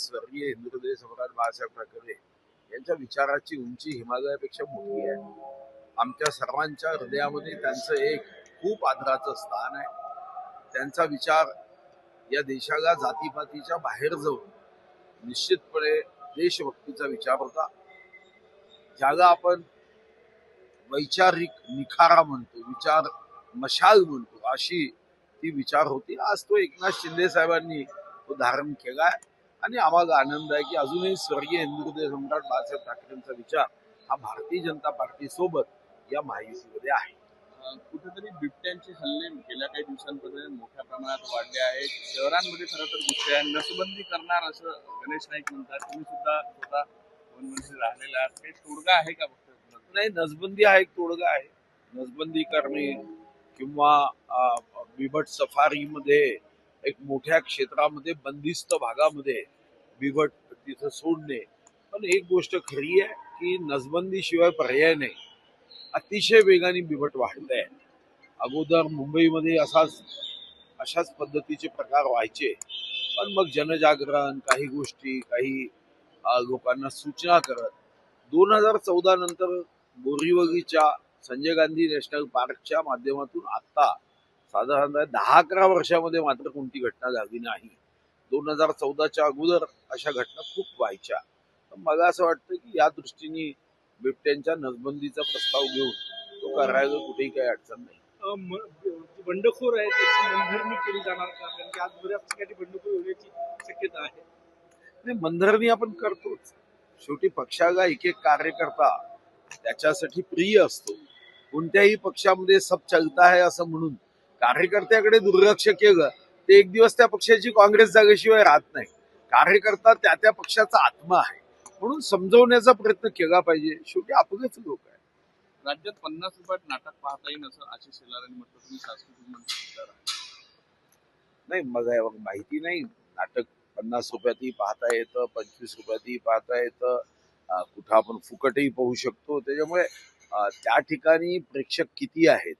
स्वर्गीय हिंदुहृदय सम्राट बाळासाहेब ठाकरे यांच्या विचाराची उंची हिमालयापेक्षा मोठी आहे. आमच्या सर्वांच्या हृदयामध्ये त्यांचं एक खूप आदराचं स्थान आहे. त्यांचा विचार या देशाला जातीपातीच्या बाहेर जाऊन निश्चितपणे देशभक्तीचा विचार होता. ज्याला आपण वैचारिक निखारा म्हणतो विचार मशाल म्हणतो अशी ती विचार होती. आज तो एकनाथ शिंदे साहेबांनी तो धारण केलाय. आणि आम्हाला आनंद आहे की अजूनही स्वर्गीय हिंदुहृदय सम्राट बाळासाहेब ठाकरेंचा विचार हा भारतीय जनता पार्टी सोबत या महायुतीमध्ये आहे. कुठेतरी बिबट्यांचे हल्ले गेल्या काही दिवसांपर्यंत मोठ्या प्रमाणात वाढले आहेत. शहरांमध्ये खरं तर आहे. नसबंदी करणार असं गणेश नाईक म्हणतात. तुम्ही सुद्धा स्वतः वनमंत्री राहिलेला आहात. काही तोडगा आहे का फक्त नाही नसबंदी हा एक तोडगा आहे. नसबंदी करणे किंवा बिबट सफारीमध्ये एक मोठ्या क्षेत्रामध्ये बंदिस्त भागामध्ये बिघट तिथं सोडणे. पण एक गोष्ट खरी आहे की नजबंदीशिवाय पर्याय नाही. अतिशय वेगाने बिघट वाढत आहे. अगोदर मुंबईमध्ये असाच अशाच पद्धतीचे प्रकार व्हायचे. पण मग जनजागरण काही गोष्टी काही लोकांना सूचना करत. दोन हजार चौदा नंतर बोरीवलीच्या संजय गांधी नॅशनल पार्कच्या माध्यमातून आता साधारणतः दहा अकरा वर्षामध्ये मात्र कोणती घटना झाली नाही. दोन हजार चौदाच्या अगोदर अशा घटना खूप व्हायच्या. मला असं वाटतं की या दृष्टीने बिबट्यांच्या नसबंदीचा प्रस्ताव घेऊन तो करायला कुठेही काही अडचण नाही. बंडखोर आहे त्याची मनधरणी केली जाणार का? कारण की आज बऱ्याच ठिकाणी बंडखोर होण्याची शक्यता आहे. नाही मनधरणी आपण करतोच. शेवटी पक्षाला एक एक कार्यकर्ता त्याच्यासाठी प्रिय असतो. कोणत्याही पक्षामध्ये सब चलता आहे असं म्हणून कार्यकर्त्याकडे दुर्लक्ष केलं ते एक दिवस त्या पक्षाची काँग्रेस जागेशिवाय राहत नाही. कार्यकर्ता त्या त्या पक्षाचा आत्मा आहे. म्हणून समजवण्याचा प्रयत्न केला पाहिजे. शेवटी आपलेच लोक आहे राज्यात पन्नास रुपयात नाटक पाहता येईल असं आशिष शेलार यांनी म्हटलं तुम्ही सांस्कृतिक मंत्री. नाही यावर माहिती नाही. नाटक पन्नास रुपयातही पाहता येतं पंचवीस रुपयातही पाहता येतं. कुठं आपण फुकटही पाहू शकतो. त्याच्यामुळे त्या ठिकाणी प्रेक्षक किती आहेत?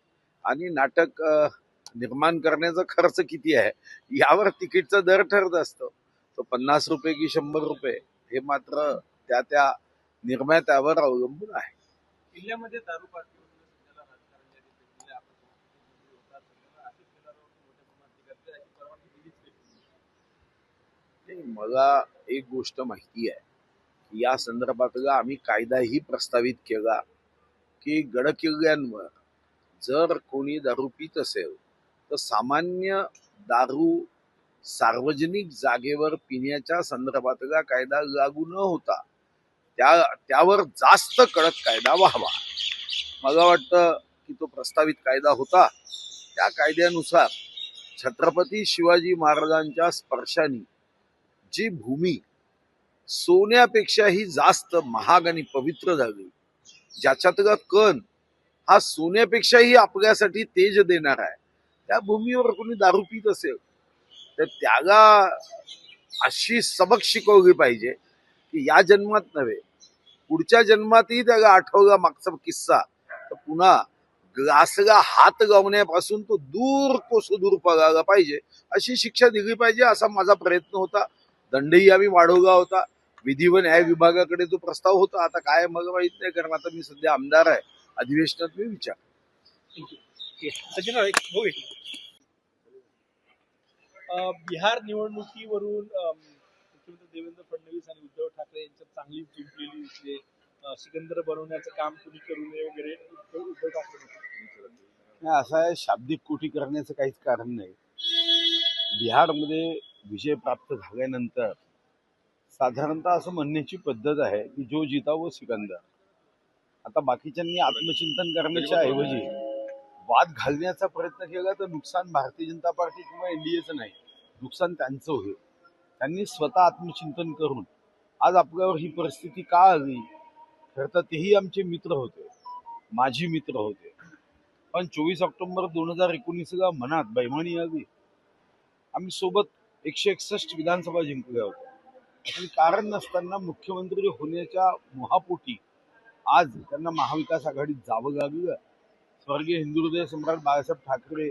आणि नाटक निर्माण करण्याचा खर्च किती आहे? यावर तिकीटचा दर ठरत असतो. तो पन्नास रुपये की शंभर रुपये हे मात्र त्या त्या निर्मात्यावर अवलंबून आहे. जिल्ह्यामध्ये दारू मला एक गोष्ट माहिती आहे की या संदर्भातला आम्ही कायदाही प्रस्तावित केला की गडकिल्ल्यांवर जर कोणी दारू पित असेल तर सामान्य दारू सार्वजनिक जागेवर पिण्याच्या संदर्भातला कायदा लागू न होता त्या त्यावर जास्त कडक कायदा व्हावा. मला वाटतं की तो प्रस्तावित कायदा होता. त्या कायद्यानुसार छत्रपती शिवाजी महाराजांच्या स्पर्शाने जी भूमी सोन्यापेक्षाही जास्त महाग आणि पवित्र झाली ज्याच्यातला कण हा सोन्यापेक्षाही आपल्यासाठी तेज देणार आहे. त्या भूमीवर कोणी दारू पित असेल तर त्याला अशी सबक शिकवली पाहिजे की या जन्मात नव्हे पुढच्या जन्मातही त्याला आठवला मागचा किस्सा. तर पुन्हा ग्लासला हात गावण्यापासून तो दूर कोसू सुदूर पगायला पाहिजे अशी शिक्षा दिली पाहिजे असा माझा प्रयत्न होता. दंडही आम्ही वाढवला होता. विधी व न्याय विभागाकडे तो प्रस्ताव होता आता काय मग माहीत नाही कारण आता मी सध्या आमदार आहे. अधिवेशनात मी विचार थँक्यू सचिन भाऊ एक बिहार निवडणुकीवरून मुख्यमंत्री देवेंद्र फडणवीस आणि उद्धव ठाकरे यांच्यात चांगली जिंकलेली दिसते सिकंदर बनवण्याचं काम कुणी करू नये वगैरे उद्धव ठाकरे असं आहे शाब्दिक कोटी करण्याचं काहीच कारण नाही. बिहारमध्ये विजय प्राप्त झाल्यानंतर साधारणतः असं म्हणण्याची पद्धत आहे की जो जिता वो सिकंदर. आता बाकीच्यांनी आत्मचिंतन करण्याच्या ऐवजी वाद घालण्याचा प्रयत्न केला तर नुकसान भारतीय जनता पार्टी किंवा एनडीएचं नाही. नुकसान त्यांचं होईल. त्यांनी स्वतः आत्मचिंतन करून आज आपल्यावर ही परिस्थिती का आली? खरं तर तेही आमचे मित्र होते. माझी मित्र होते. पण चोवीस ऑक्टोबर दोन हजार एकोणीसला मनात बैमानी आली. आम्ही सोबत एकशे एकसष्ट विधानसभा जिंकल्या होत्या. आणि कारण नसताना मुख्यमंत्री होण्याच्या मोहापोटी आज त्यांना महाविकास आघाडीत जावं लागलं. स्वर्गीय हिंदुहृदय सम्राट बाळासाहेब ठाकरे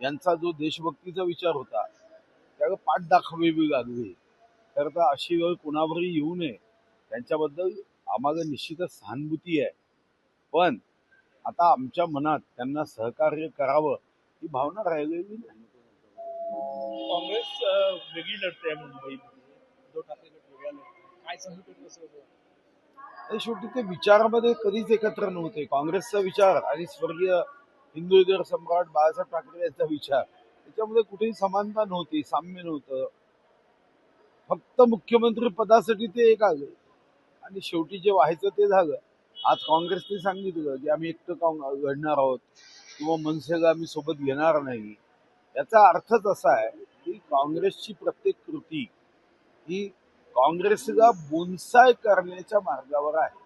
यांचा जो देशभक्तीचा विचार होता त्याला पाठ दाखवावी लागली तर तर अशी वेळ कुणावरही येऊ नये. त्यांच्याबद्दल आम्हाला निश्चितच सहानुभूती आहे. पण आता आमच्या मनात त्यांना सहकार्य करावं ही भावना राहिलेली नाही. काँग्रेस वेगळी लढते आहे उद्धव ठाकरे काय आणि शेवटी ते विचारामध्ये कधीच एकत्र नव्हते. काँग्रेसचा विचार आणि स्वर्गीय हिंदू सम्राट बाळासाहेब ठाकरे यांचा विचार त्याच्यामध्ये कुठेही समानता नव्हती साम्य नव्हतं. फक्त मुख्यमंत्री पदासाठी ते एक आले. आणि शेवटी जे व्हायचं ते झालं. आज काँग्रेसने सांगितलं की आम्ही एकटं काँग घडणार आहोत किंवा मनसेला आम्ही सोबत घेणार नाही. याचा अर्थच असा आहे की काँग्रेसची प्रत्येक कृती ही काँग्रेसचा बोनसाय करण्याच्या मार्गावर आहे.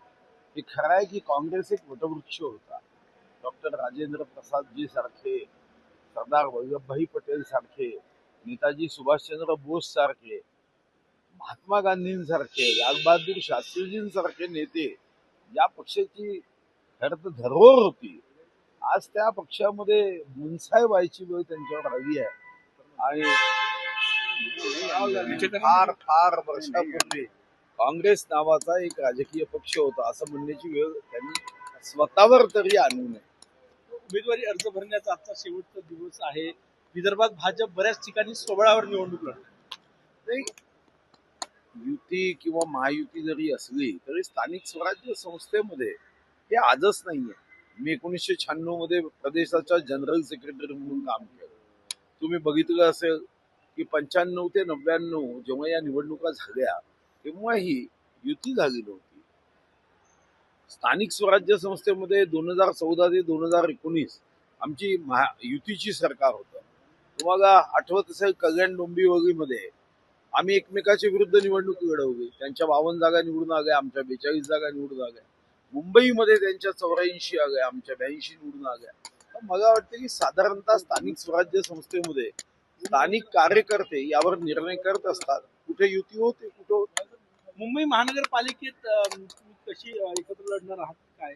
हे खरं आहे की काँग्रेस एक वटवृक्ष होता. डॉक्टर राजेंद्र प्रसादजी सारखे सरदार वल्लभभाई पटेल सारखे नेताजी सुभाषचंद्र बोस सारखे महात्मा गांधींसारखे लालबहादूर शास्त्रीजींसारखे नेते या पक्षाची खर तर धरोहर होती. आज त्या पक्षामध्ये मुनसाय व्हायची वेळ त्यांच्यावर आली आहे. आणि फार फार वर्षापूर्वी काँग्रेस नावाचा एक राजकीय पक्ष होता. असं म्हणण्याची वेळ त्यांनी स्वतःवर तरी आणू नये. उमेदवारी अर्ज भरण्याचा आजचा शेवटचा दिवस आहे. विदर्भात भाजप बऱ्याच ठिकाणी सोहळ्यावर निवडणूक लढते युती किंवा महायुती जरी असली तरी स्थानिक स्वराज्य संस्थेमध्ये हे आजच नाहीये. मी एकोणीसशे शहाण्णवमध्ये प्रदेशाच्या जनरल सेक्रेटरी म्हणून काम केलं. तुम्ही बघितलं असेल की पंच्याण्णव ते नव्याण्णव जेव्हा या निवडणुका झाल्या तेव्हाही युती झाली नव्हती. स्थानिक स्वराज्य संस्थेमध्ये दोन हजार चौदा ते दोन हजार एकोणीस आमची महा युतीची सरकार होतं. तुम्हाला आठवत असेल कल्याण डोंबिवलीमध्ये आम्ही एकमेकाच्या विरुद्ध निवडणूक लढवली. त्यांच्या बावन्न जागा निवडून आल्या आमच्या बेचाळीस जागा निवडून आल्या. मुंबईमध्ये त्यांच्या चौऱ्याऐंशी आल्या आमच्या ब्याऐंशी निवडून आल्या. मला वाटतं की साधारणतः स्थानिक स्वराज्य संस्थेमध्ये स्थानिक कार्यकर्ते यावर निर्णय करत असतात. कुठे युती होते कुठे होत. मुंबई महानगरपालिकेत कशी एकत्र लढणार आहात काय?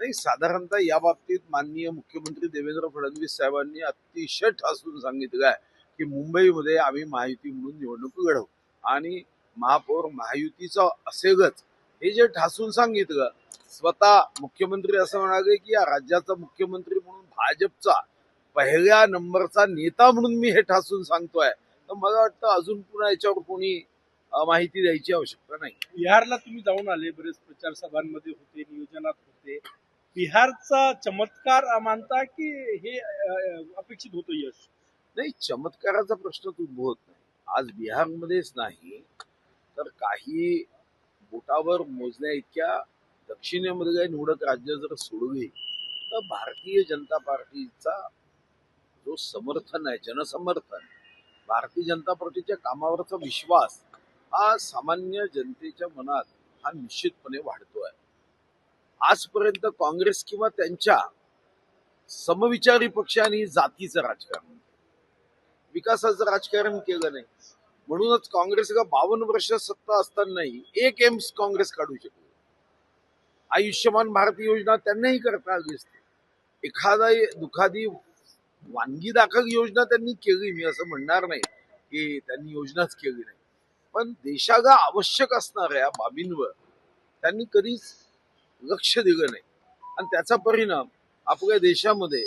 नाही साधारणतः या बाबतीत माननीय मुख्यमंत्री देवेंद्र फडणवीस साहेबांनी अतिशय ठासून सांगितलं आहे की मुंबईमध्ये आम्ही महायुती म्हणून निवडणूक लढवू. आणि महापौर महायुतीचं असेलच हे जे ठासून सांगितलं स्वतः मुख्यमंत्री असं म्हणाले की या राज्याचा मुख्यमंत्री म्हणून भाजपचा पहिल्या नंबरचा नेता म्हणून मी हे ठासून सांगतोय. तर मला वाटतं अजून पुन्हा याच्यावर कोणी माहिती द्यायची आवश्यकता नाही. बिहारला तुम्ही जाऊन आले बरेच प्रचार सभांमध्ये होते नियोजनात होते. बिहारचा चमत्कार मानता की हे अपेक्षित होतं यश? नाही चमत्काराचा प्रश्नच उद्भवत नाही. आज बिहारमध्येच नाही तर काही बोटावर मोजण्या इतक्या दक्षिणेमधल्या निवडक राज्य जर सोडली तर भारतीय जनता पार्टीचा जो समर्थन आहे जनसमर्थन भारतीय जनता पार्टीच्या कामावरचा विश्वास हा सामान्य जनतेच्या मनात हा निश्चितपणे वाढतोय. आजपर्यंत काँग्रेस किंवा त्यांच्या समविचारी पक्षांनी जातीचं राजकारण. विकासाचं राजकारण केलं नाही. म्हणूनच काँग्रेस का बावन्न वर्ष सत्ता असतानाही एक एम्स काँग्रेस काढू शकली. आयुष्यमान भारत योजना त्यांनाही करता आली असते. एखादा दुखादी वानगी दाखल योजना त्यांनी केली मी असं म्हणणार नाही की त्यांनी योजनाच केली नाही. पण देशाला आवश्यक असणाऱ्या बाबींवर त्यांनी कधीच लक्ष दिलं नाही. आणि त्याचा परिणाम आपल्या देशामध्ये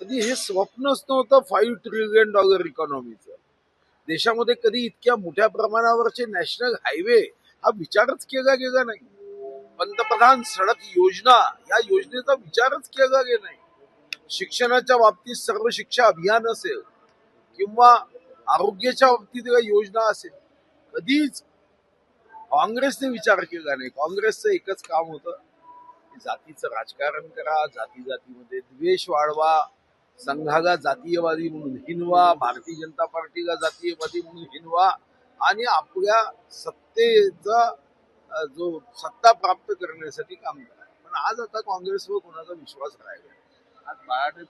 कधी हे स्वप्नच नव्हतं फाईव्ह ट्रिलियन डॉलर इकॉनॉमीचं देशामध्ये कधी इतक्या मोठ्या प्रमाणावरचे नॅशनल हायवे हा विचारच केला गेला नाही. पंतप्रधान सडक योजना या योजनेचा विचारच केला गेला नाही. शिक्षणाच्या बाबतीत सर्व शिक्षा अभियान असेल किंवा आरोग्याच्या बाबतीत योजना असेल कधीच काँग्रेसने विचार केला नाही. काँग्रेसचं एकच काम होतं जातीचं राजकारण करा जाती जातीमध्ये द्वेष वाढवा संघाला जातीयवादी म्हणून हिनवा भारतीय जनता पार्टीला जातीयवादी म्हणून हिनवा आणि आपल्या सत्तेचा जो सत्ता प्राप्त करण्यासाठी काम करा. पण आज आता काँग्रेसवर कोणाचा विश्वास राहिला नाही. आज बाळाटे